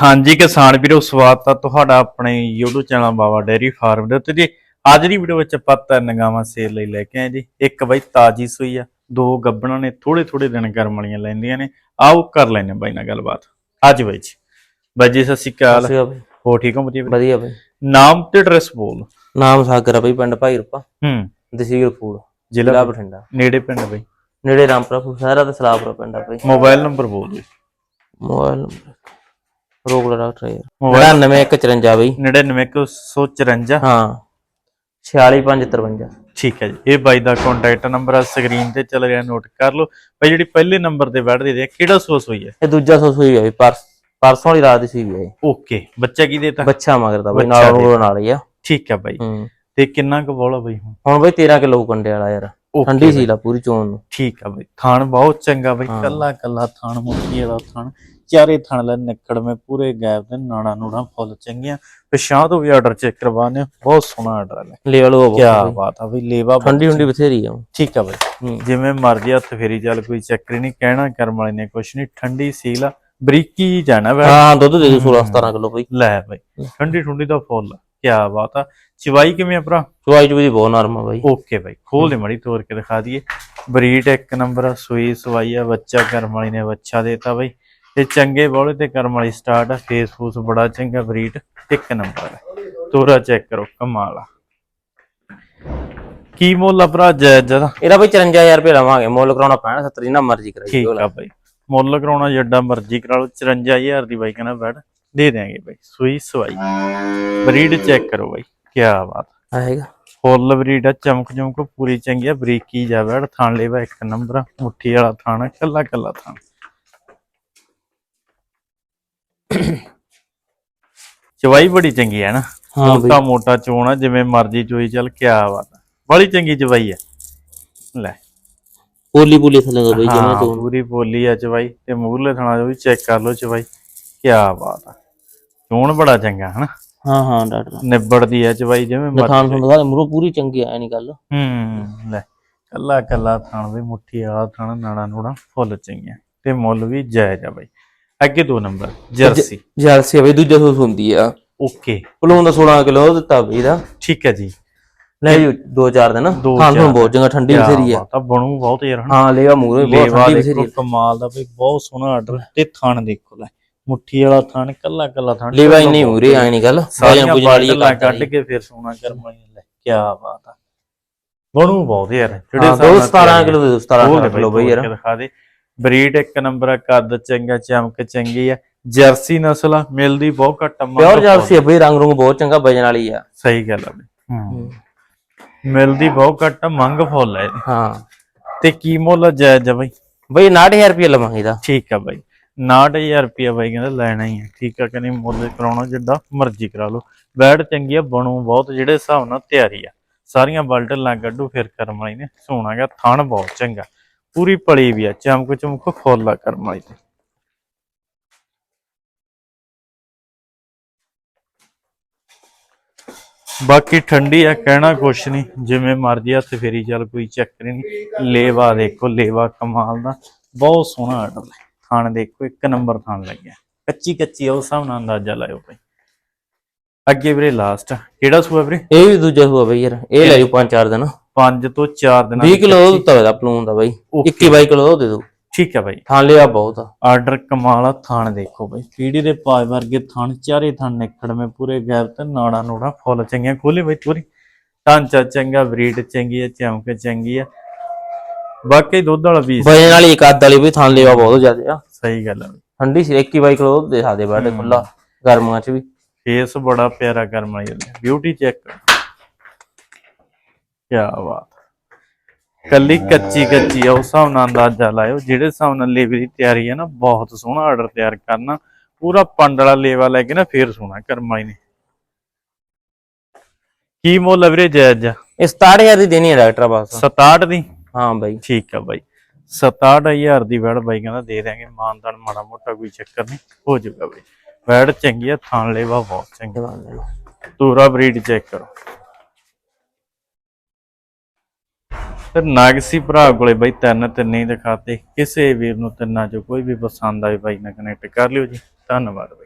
ਹਾਂਜੀ ਕਿਸਾਨ ਵੀਰੋ ਸਵਾਗਤ ਆ ਤੁਹਾਡਾ ਆਪਣੇ YouTube channel Baba dairy farm ਦੇ ਉੱਤੇ ਜੀ। ਅੱਜ ਦੀ ਵੀਡੀਓ ਵਿੱਚ ਆਪਾਂ ਤਿੰਨ ਗਾਵਾਂ ਸੇਲ ਲਈ ਲੈ ਕੇ ਆਏ ਜੀ। ਇੱਕ ਬਾਈ ਤਾਜੀ ਸੂਈ ਆ ਦੋ ਗੱਬਣਾਂ ਨੇ ਥੋੜੇ ਥੋੜੇ ਦਿਨ ਵਾਲੀਆਂ ਲੈਂਦੀਆਂ ਨੇ। ਆਓ ਕਰ ਲੈਨੇ ਬਾਈ ਨਾਲ ਗੱਲਬਾਤ। ਅੱਜ ਬਾਈ ਜੀ। ਬਾਈ ਜੀ ਸਤਿ ਸ਼੍ਰੀ ਅਕਾਲ। ਬਈ। ਹੋ ਠੀਕ ਹੋ ਵਧੀਆ? ਵਧੀਆ ਬਈ। ਨਾਮ ਤੇ ਐਡਰੈਸ ਬੋਲ। ਨਾਮ ਸਾਗਰ ਆ ਬਈ ਪਿੰਡ ਭਾਈ ਰੁਪਾ ਹੂੰ। ਤਹਿਸੀਲ ਫੂਲ ਜ਼ਿਲ੍ਹਾ ਬਠਿੰਡਾ। ਨੇੜੇ ਪਿੰਡ ਬਾਈ? ਨੇੜੇ ਰਾਮਪੁਰਾ ਫੂਲ ਸਾਰਾ ਤੇ ਸਲਾਪੁਰਾ ਪਿੰਡ ਆ ਬਈ। ਮੋਬਾਈਲ ਨੰਬਰ ਬੋਲ ਦਿਓ ਮੋਬਾਈਲ ਨੰਬਰ ਰੋਕ ਲਾ ਡਾਕਟਰ ਯਾਰ। ਮੋਬਾਈਲ 99154 ਬਈ। 99154 ਹਾਂ। 46553 ਠੀਕ ਹੈ ਜੀ। ਇਹ ਬਾਈ ਦਾ ਕੰਟੈਕਟ ਨੰਬਰ ਆ ਸਕਰੀਨ ਤੇ ਚੱਲ ਰਿਹਾ ਨੋਟ ਕਰ ਲਓ। ਬਾਈ ਜਿਹੜੀ ਪਹਿਲੇ ਨੰਬਰ ਤੇ ਬੈਠਦੇ ਦੇ ਆ, ਕਿਹੜਾ ਸੋਸ ਹੋਈ ਹੈ? ਇਹ ਦੂਜਾ ਸੋਸ ਹੋਈ ਆ ਬਈ ਪਰਸ ਪਰਸੋਂ ਵਾਲੀ ਰਾਤ ਦੀ ਸੀ ਵੀ ਓਕੇ ਬੱਚਾ ਕੀ ਦੇਤਾ ਬੱਚਾ ਮਗਰ ਦਾ ਬਈ ਬੱਚਾ ਨਾਲ ਦੇ। ਉਹ ਨਾਲ ਹੀ ਆ। ਠੀਕ ਹੈ ਬਾਈ। ਹੂੰ। ਤੇ ਕਿੰਨਾ ਕੁ ਬੋਲਾ ਬਾਈ ਹੁਣ? ਹੁਣ ਬਈ 13 ਕਿਲੋ ਕੰਡੇ ਵਾਲਾ ਯਾਰ। Okay ਠੰਡੀ ਬਾਈ, ਸੀ ਲਾ ਪੂਰੀ ਚੋਣ ਨੂੰ। ਠੀਕ ਹੈ ਬਾਈ। ਥਾਣ ਬਹੁਤ ਚੰਗਾ ਬਾਈ। ਹਾਂ। ਕੱਲਾ ਕੱਲਾ ਥਾਣ ਮੁੱਠੀ ਵਾਲਾ ਥਾਣ। ਚਾਰੇ ਥਾਣ ਲੈ ਨਿਕੜ ਮੇ ਪੂਰੇ ਗੈਪ ਦੇ ਨਾੜਾ ਨੂੜਾ ਫੁੱਲ ਚੰਗੀਆਂ। ਪਿਛਾਂ ਤੋਂ ਵੀ ਆਰਡਰ ਚੈੱਕ ਕਰਵਾਣੇ ਬਹੁਤ ਸੋਹਣਾ ਆਰਡਰ ਹੈ ਲੈਵਲ ਉਹ ਕੀ ਬਾਤ ਆ ਬਈ ਲੇਵਾ ਠੰਡੀ ਹੁੰਡੀ ਬਥੇਰੀ ਆ। ਠੀਕ ਆ ਬਾਈ। ਜਿਵੇਂ ਮਰਜ਼ੀ ਹੱਥ ਫੇਰੀ ਚੱਲ ਕੋਈ ਚੱਕਰ ਨਹੀਂ ਕਹਿਣਾ ਕਰਮ ਵਾਲੇ ਨੇ ਕੁਛ ਨਹੀਂ ਠੰਡੀ ਸੀਲ ਆ ਬਰੀਕੀ ਜਾਣਾ ਵੈ ਹਾਂ ਦੁੱਧ ਦੇ ਦੂ 16 17 ਕਿਲੋ ਬਈ। ਲੈ ਬਾਈ ਠੰਡੀ ਠੰਡੀ ਦਾ ਫੁੱਲ ਕੀ ਬਾਤ ਆ। ਚਵਾਈ ਕਿਵੇਂ ਆ ਭਰਾ? ਚੁਆਈ ਚੁਈ ਦੀ ਬਹੁਤ ਨਰਮ ਆ ਬਈ। ਓਕੇ ਬਾਈ ਖੋਲ ਦੇ ਮੜੀ ਤੋੜ ਕੇ ਦਿਖਾ ਦਈਏ। ਬਰੀਡ ਇੱਕ ਨੰਬਰ ਸੂਈ ਸਵਾਈ ਆ ਬੱਚਾ ਕਰਮ ਵਾਲੀ ਨੇ ਬੱਚਾ ਦੇਤਾ ਬਾਈ। ਤੇ ਚੰਗੇ ਬੋਲੇ ਤੇ ਕਰਮ ਵਾਲੀ ਸਟਾਰਟ ਆ। ਫੇਸ ਫੂਸ ਬੜਾ ਚੰਗਾ ਬਰੀਡ ਇੱਕ ਨੰਬਰ ਆ। ਤੋਰਾ ਚੈੱਕ ਕਰੋ ਕਮਾਲ ਆ। ਕੀ ਮੁੱਲ ਆ ਭਰਾ ਜਾਇਜ਼ ਦਾ? ਇਹਦਾ ਬਈ 54000 ਰੁਪਏ ਲਵਾਂਗੇ। ਮੁੱਲ ਕਰਾਉਣਾ ਪੈਣਾ 70 ਜਿੰਨਾ ਮਰਜ਼ੀ ਕਰਾਈ ਠੀਕ ਆ ਬਾਈ। ਮੁੱਲ ਕਰਾਉਣਾ ਜਿੱਡਾ ਮਰਜ਼ੀ ਕਰਾ ਲਓ 54000 ਦੀ ਬਾਈ ਕਹਿੰਦਾ ਬੈਡ ਦੇ ਦਿਆਂਗੇ ਬਾਈ ਸੂਈ ਸਵਾਈ। ਬਰੀਡ ਚੈੱਕ ਕਰੋ ਬਾਈ ਕੀ ਬਾਤ। ਆਏਗਾ ਫੁੱਲ ਬਰੀਡ ਆ ਚਮਕ ਚਮਕ ਪੂਰੀ ਚੰਗੀ ਆ ਬਰੀਕੀ ਜਾ ਬੈਡ ਥਾਣ ਲੈਵਾ ਇੱਕ ਨੰਬਰ ਮੁੱਠੀ ਵਾਲਾ ਥਾਣ ਕੱਲਾ ਕੱਲਾ ਥਾਣ ਚਵਾਈ ਬੜੀ ਚੰਗੀ ਹੈ ਨਾ। ਹਾਂ ਬਈ। ਮੋਟਾ ਮੋਟਾ ਚੋਣ ਜਿਵੇਂ ਮਰਜ਼ੀ ਚੋਈ ਚੱਲ ਕੀ ਬਾਤ ਬੜੀ ਚੰਗੀ ਚਵਾਈ ਆ ਲੈ। ਪੋਲੀ ਪੋਲੀ ਥੱਲੇ ਦਾ ਬਈ ਹਾਂ ਜਿਵੇਂ ਤੂੰ। ਪੂਰੀ ਬੋਲੀ ਆ ਚਵਾਈ ਤੇ ਮੂਰਲੇ ਥਾਣਾ ਵੀ ਚੈੱਕ ਕਰ ਲਓ ਚਵਾਈ ਕੀ ਬਾਤ ਆ ਚੋਣ ਬੜਾ ਚੰਗਾ ਹਨਾ। ਹਾਂ ਹਾਂ ਡਾਕਟਰ। ਨਿਬੜਦੀ ਆ ਚਵਾਈ ਜਿਵੇਂ ਮਰਜ਼ੀ। ਨਥਾਨ ਸੁਣ ਦਾ ਮੂਰੋ ਪੂਰੀ ਚੰਗੀ ਆ ਨਹੀਂ ਗੱਲ। ਹੂੰ ਲੈ। ਕੱਲਾ ਕੱਲਾ ਥਾਣ ਵੀ ਮੁੱਠੀ ਆ ਥਾਣ ਨਾੜਾ ਨੂੜਾ ਫੁੱਲ ਚੰਗੀਆਂ। ਤੇ ਮੁੱਲ ਵੀ ਜਾਇਜ਼ ਆ ਬਾਈ। ਅੱਗੇ ਦੋ ਨੰਬਰ ਜਰਸੀ। ਜਰਸੀ ਬਈ ਦੂਜਾ ਸੂਸ ਹੁੰਦੀ ਆ। ਓਕੇ। ਪਲੂਨ ਦਾ 16 ਕਿਲੋ ਦਿੱਤਾ ਬਈ ਦਾ। ਠੀਕ ਹੈ ਜੀ। ਲੈ ਜੀ ਦੋ ਚਾਰ ਦਿਨ। ਦੋ ਖਾਣ ਨੂੰ ਬਹੁਤ ਚੰਗਾ ਠੰਡੀ ਬਥੇਰੀ ਆ। ਤਾਂ ਬਣੂ ਬਹੁਤ ਯਾਰ ਹਾਂ ਲੇਵਾ ਮੂਰੇ ਬਹੁਤ ਠੰਡੀ ਬਥੇਰੀ ਕਮਾਲ ਦਾ ਬਈ ਬਹੁਤ ਸੋਹਣਾ ਆਰਡਰ ਤੇ ਥਾਣ ਦੇਖੋ ਲੈ। ਮੁੱਠੀ ਵਾਲਾ ਥਾਣ ਕੱਲਾ ਕੱਲਾ ਥਾਣ। ਲੇਵਾ ਇੰਨੀ ਮੂਰੇ ਆਈ ਨਹੀਂ ਗੱਲ ਸਾਰੀਆਂ ਸਾਰੀਆਂ ਪੁੱਜ ਵਾਲੀ ਬਾਟਲਾਂ ਕੱਟ ਕੱਢ ਕੇ ਫਿਰ ਸੋਨਾ ਕਰਮਾਈ ਲੈ ਕੀ ਬਾਤ ਆ। ਬਣੂ ਬਹੁਤ ਯਾਰ ਜਿਹੜੇ ਹਾਂ, ਹਿਸਾਬ ਦੋ ਨਾਲ 17 ਤਿਆਰੀ ਕਿਲੋ ਦੇ 17 ਖੋਲ ਦੇ ਕਿਲੋ ਬਈ ਯਾਰ। ਦਿਖਾ ਦੇ। ਬਰੀਡ ਇੱਕ ਨੰਬਰ ਆ ਕੱਦ ਚੰਗਾ ਚਮਕ ਚੰਗੀ ਆ। ਜਰਸੀ ਨਸਲ ਆ ਮਿਲਦੀ ਬਹੁਤ ਘੱਟ ਆ, ਪਿਓਰ। ਜਰਸੀ ਆ ਬਈ ਰੰਗ ਰੰਗ ਬਹੁਤ ਚੰਗਾ ਵਜਨ ਵਾਲੀ ਆ। ਸਹੀ ਗੱਲ ਆ ਬਈ। ਹੂੰ। ਮਿਲਦੀ ਬਹੁਤ ਘੱਟ ਆ, ਮੰਗ ਫੁੱਲ ਆ ਹਾਂ। ਤੇ ਕੀ ਮੁੱਲ ਜਾਇਜ਼ ਆ ਬਈ? ਬਈ 90000 ਰੁਪਏ ਲਵਾਂਗੇ ਇਹਦਾ। ਠੀਕ ਆ ਬਾਈ। 90000 ਰੁਪਿਆ ਬਾਈ ਕਹਿੰਦਾ ਲੈਣਾ ਹੀ ਆ। ਠੀਕ ਆ ਕਹਿੰਦੀ ਮੁੱਲ ਕਰਾਉਣਾ ਜਿੱਦਾਂ ਮਰਜ਼ੀ ਕਰਾ ਲਓ। ਬੈਡ ਚੰਗੀ ਆ ਬਣੂ ਬਹੁਤ ਜਿਹੜੇ ਹਿਸਾਬ ਨਾਲ ਤਿਆਰੀ ਆ। ਸਾਰੀਆਂ ਬਲਟਲਾਂ ਕੱਢੂ ਫਿਰ ਕਰਮ ਵਾਲੀ ਨੇ। ਸੋਹਣਾਗਾ ਥਣ ਬਹੁਤ ਚੰਗਾ। ਪੂਰੀ ਪਲੀ ਵੀ ਆ ਚਮਕ ਚਮਕ ਫੁੱਲ ਆ ਕਰਮ ਵਾਲੀ ਤੇ। ਬਾਕੀ ਠੰਡੀ ਆ ਕਹਿਣਾ ਕੁਛ ਨਹੀਂ ਜਿਵੇਂ ਮਰਜ਼ੀ ਹੱਥ ਫੇਰੀ ਚੱਲ ਕੋਈ ਚੱਕਰ ਨਹੀਂ ਲੇਵਾ ਦੇਖੋ ਲੇਵਾ ਕਮਾਲ ਦਾ ਬਹੁਤ ਸੋਹਣਾ ਆਰਡਰ ਹੈ। ਥਾਣ ਦੇਖੋ ਇੱਕ ਨੰਬਰ ਥਾਣ ਲੱਗਿਆ। ਕੱਚੀ ਕੱਚੀ ਉਸ ਹਿਸਾਬ ਨਾਲ ਅੰਦਾਜ਼ਾ ਲਾਇਓ ਭਾਈ। ਅੱਗੇ ਵੀਰੇ ਲਾਸਟ ਕਿਹੜਾ ਸੂਆ ਵੀਰੇ? ਇਹ ਵੀ ਦੂਜਾ ਹੋਆ ਬਈ ਯਾਰ ਇਹ ਲੈ ਜਾਓ ਪੰਜ ਚਾਰ ਦਿਨ। 5 ਤੋਂ 4 ਦਿਨਾਂ 20 ਦੀ ਕਿਲੋ। ਦਿੱਤਾ ਹੋਇਆ ਪਲੂਨ ਦਾ ਬਾਈ। Okay, 21 22 ਕਿਲੋ ਉਹ ਦੇ ਦੋ ਠੀਕ ਹੈ ਭਾਈ ਥਾਂ ਲਿਆ ਬਹੁਤ। ਆ ਆਰਡਰ ਕਮਾਲ ਆ ਥਾਣ ਦੇਖੋ ਭਾਈ ਪੀੜੀ ਦੇ ਪਾਜ ਵਰਗੇ ਥਾਣ ਚਾਰੇ ਥਾਣ ਨਿਕੜਵੇਂ ਪੂਰੇ ਗੈਪ ਤੇ ਨਾੜਾ ਨੂੜਾ ਫੁੱਲ ਚੰਗੀਆਂ। ਖੋਲੇ ਬਈ ਪੂਰੀ ਢਾਂਚਾ ਚੰਗਾ ਬਰੀਡ ਚੰਗੀ ਹੈ ਚਮਕ ਚੰਗੀ ਆ। ਬਾਕੀ ਦੁੱਧ ਵਾਲਾ ਵੀ ਵਜਨ ਵਾਲੀ ਇੱਕ ਅੱਧ ਵਾਲੀ ਵੀ ਥਾਂ ਲਿਆ ਬਹੁਤ ਜ਼ਿਆਦਾ ਆ। ਸਹੀ ਗੱਲ ਆ। ਬਈ ਠੰਡੀ ਸੀ 21 22 ਕਿਲੋ ਦੇ ਸਕਦੇ ਬਾਡੇ ਖੁੱਲਾ ਗਰਮਾਂ ਚ ਵੀ। ਫੇਸ ਬੜਾ ਪਿਆਰਾ ਕਰਮ ਵਾਲੀ ਹੈ ਬਿਊਟੀ ਚੈੱਕ ਕੀ ਬਾਤ। ਕੱਲੀ ਕੱਚੀ ਕੱਚੀ ਆ ਉਸ ਹਿਸਾਬ ਨਾਲ ਅੰਦਾਜ਼ਾ ਲਾਇਓ ਜਿਹੜੇ ਹਿਸਾਬ ਨਾਲ ਲੇਵੇ ਦੀ ਤਿਆਰੀ ਹੈ ਨਾ ਬਹੁਤ ਸੋਹਣਾ ਆਰਡਰ ਤਿਆਰ ਕਰਨਾ। ਪੂਰਾ ਪੰਡ ਵਾਲਾ ਲੇਵਾ ਲੈ ਕੇ ਨਾ ਫੇਰ ਸੋਹਣਾ ਕਰਮ ਵਾਲੀ ਨੇ ਕੀ ਮੁੱਲ ਆ ਵੀਰੇ ਜਾਇਜ਼? ਇਹ 67000 ਦੀ ਦੇਣੀ ਹੈ ਡਾਕਟਰ ਬਸ। 67 ਦੀ? ਹਾਂ ਬਾਈ। ਠੀਕ ਆ ਬਾਈ। 67000 ਦੀ ਵੜ ਬਾਈ ਕਹਿੰਦਾ ਦੇ ਦਿਆਂਗੇ ਮਾਨਦਾਨ ਮਾੜਾ ਮੋਟਾ ਕੋਈ ਚੱਕਰ ਨਹੀਂ ਹੋ ਜਾਊਗਾ ਬਾਈ। ਵੜ ਚੰਗੀ ਆ ਥਾਣ ਲੇਵਾ ਬਹੁਤ ਚੰਗਾ। ਤੂਰਾ ਬਰੀਡ ਚੈੱਕ ਕਰੋ। ਤੇ ਨਾਗਸੀ ਭਰਾ ਕੋਲੇ ਬਈ ਤਿੰਨ ਤਿੰਨੇ ਹੀ ਦਿਖਾਤੇ, ਕਿਸੇ ਵੀਰ ਨੂੰ ਤਿੰਨਾਂ ਚੋਂ ਕੋਈ ਵੀ ਪਸੰਦ ਆਏ ਬਾਈ ਨਾਲ ਕਨੈਕਟ ਕਰ ਲਿਓ ਜੀ। ਧੰਨਵਾਦ ਬਾਈ।